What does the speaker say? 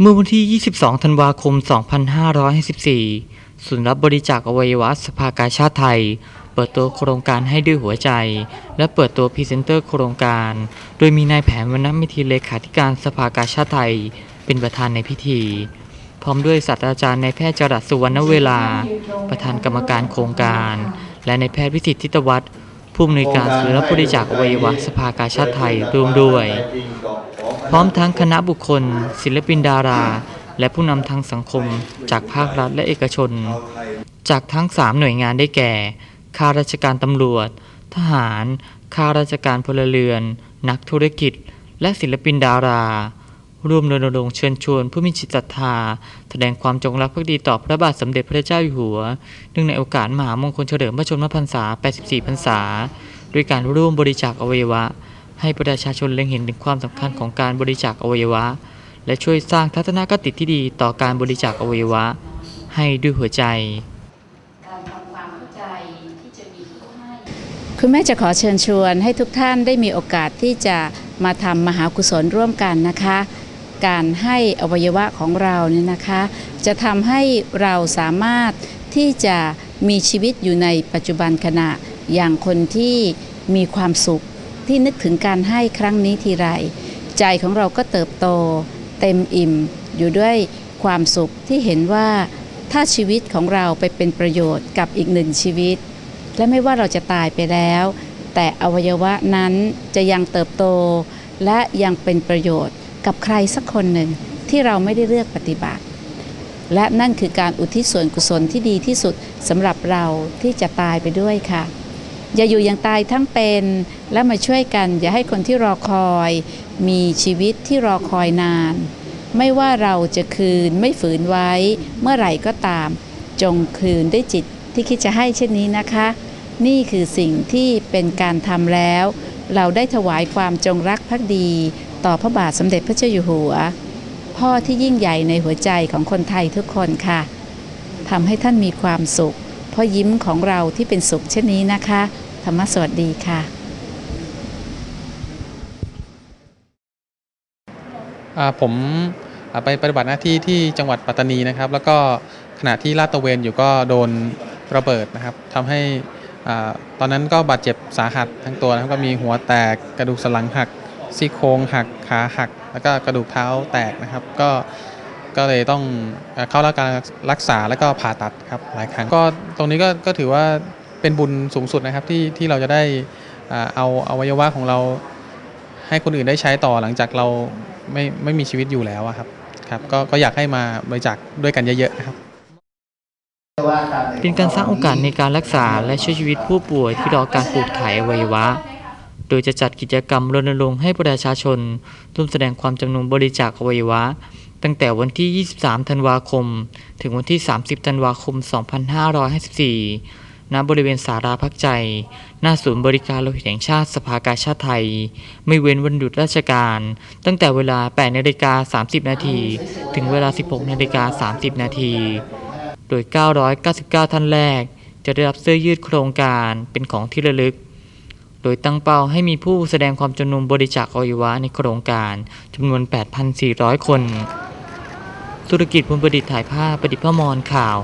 เมื่อวันที่ 22 ธันวาคม 2554ศูนย์รับบริจาคอวัยวะสภากาชาติไทย เปิดตัวโครงการให้ด้วยหัวใจ และเปิดตัวพรีเซนเตอร์โครงการ โดยมีนายแผนวรรณมิธีเลขาธิการสภากาชาติไทย เป็นประธานในพิธี พร้อมด้วยศาสตราจารย์นายแพทย์จรัสสุวรรณเวลา ประธานกรรมการโครงการ และนายแพทย์วิสิทธิทิตวัฒน์ ผู้อำนวยการศูนย์รับบริจาคอวัยวะสภากาชาติไทยร่วมด้วย พร้อมทั้งคณะบุคคล ศิลปินดารา และผู้นำทางสังคมจากภาครัฐและเอกชน จากทั้ง 3 หน่วยงานได้แก่ข้าราชการตำรวจ ทหารข้าราชการพลเรือน นักธุรกิจ และศิลปินดารา ร่วมรณรงค์เชิญชวนผู้มีจิตศรัทธา แสดงความจงรักภักดีต่อพระบาทสมเด็จพระเจ้าอยู่หัว เนื่องในโอกาสมหามงคลเฉลิมพระชนมพรรษา 84 พรรษา ด้วยการร่วมบริจาคอวัยวะ ให้ประชาชนเล็งเห็นถึงความสำคัญของการบริจาคอวัยวะ และช่วยสร้างทัศนคติที่ดีต่อการบริจาคอวัยวะ ให้ด้วยหัวใจการคุณแม่จะขอเชิญชวนให้ทุกท่านได้มีโอกาสที่จะมาทำมหากุศลร่วมกันนะคะ การให้อวัยวะของเราเนี่ยนะคะ จะทำให้เราสามารถที่จะมีชีวิตอยู่ในปัจจุบันขณะอย่างคนที่มีความสุขที่นึกถึงการให้ครั้งนี้ทีไร ใจของเราก็เติบโต เต็มอิ่มอยู่ด้วยความสุขที่เห็นว่าถ้าชีวิตของเราไปเป็นประโยชน์กับอีกหนึ่งชีวิต และไม่ว่าเราจะตายไปแล้ว แต่อวัยวะนั้นจะยังเติบโต และยังเป็นประโยชน์ กับใครสักคนหนึ่งที่เราไม่ได้เลือกปฏิบัติ และนั่นคือการอุทิศส่วนกุศลที่ดีที่สุดสำหรับเราที่จะตายไปด้วยค่ะอย่าอยู่อย่างตายทั้งเป็นและมาช่วยกัน อย่าให้คนที่รอคอย มีชีวิตที่รอคอยนาน ไม่ว่าเราจะคืนไม่ฝืนไว้ เมื่อไหร่ก็ตาม จงคืนด้วยจิตที่คิดจะให้เช่นนี้นะคะ นี่คือสิ่งที่เป็นการทำแล้ว เราได้ถวายความจงรักภักดี ต่อพระบาทสมเด็จพระเจ้าอยู่หัว พ่อที่ยิ่งใหญ่ในหัวใจของคนไทยทุกคนค่ะทำให้ท่านมีความสุข เพราะยิ้มของเราที่เป็นสุขเช่นนี้นะคะ ธรรมสวัสดีค่ะผมไปปฏิบัติหน้าที่ที่จังหวัดปัตตานีนะครับ แล้วก็ขณะที่ลาดตระเวนอยู่ก็โดนระเบิดนะครับทำให้ตอนนั้นก็บาดเจ็บสาหัสทั้งตัวนะครับก็มีหัวแตกกระดูกสันหลังหัก ซี่โครงหักขาหัก แล้วก็กระดูกเท้าแตกนะครับ ก็ก็เลยต้องเข้ารับการรักษาแล้วก็ผ่าตัดครับหลายครั้งก็ตรงนี้ก็ก็ถือว่าเป็นบุญสูงสุดนะครับที่ที่เราจะได้อ่าเอาอวัยวะของเรา ให้คนอื่นได้ใช้ต่อหลังจากเราไม่ไม่มีชีวิตอยู่แล้วครับครับก็ก็อยากให้มาบริจาคด้วยกันเยอะๆนะครับเป็นการสร้างโอกาสในการรักษาและช่วยชีวิตผู้ป่วยที่รอการปลูกถ่ายอวัยวะ ดยจะจัดกิจกรรมรณรงค์ให้ประชาชน ร่วมแสดงความจำนงบริจาคอวัยวะ ตั้งแต่วันที่ 23 ธันวาคม ถึงวันที่ 30 ธันวาคม 2554 ณ บริเวณสาราพักใจ หน้าศูนย์บริการโลหิตแห่งชาติสภากาชาติไทย ไม่เว้นวันหยุดราชการ ตั้งแต่เวลา 8 นาฬิกา 30 นาที ถึงเวลา 16 นาฬิกา 30 นาที โดย 999 ท่านแรก จะได้รับเสื้อยืดโครงการเป็นของที่ระลึก โดยตั้งเป้าให้มีผู้แสดงความจำนงบริจาคอวัยวะในโครงการจำนวน 8,400 คน ธุรกิจผลประดิษฐ์ถ่ายภาพประดิษฐ์พมรข่าว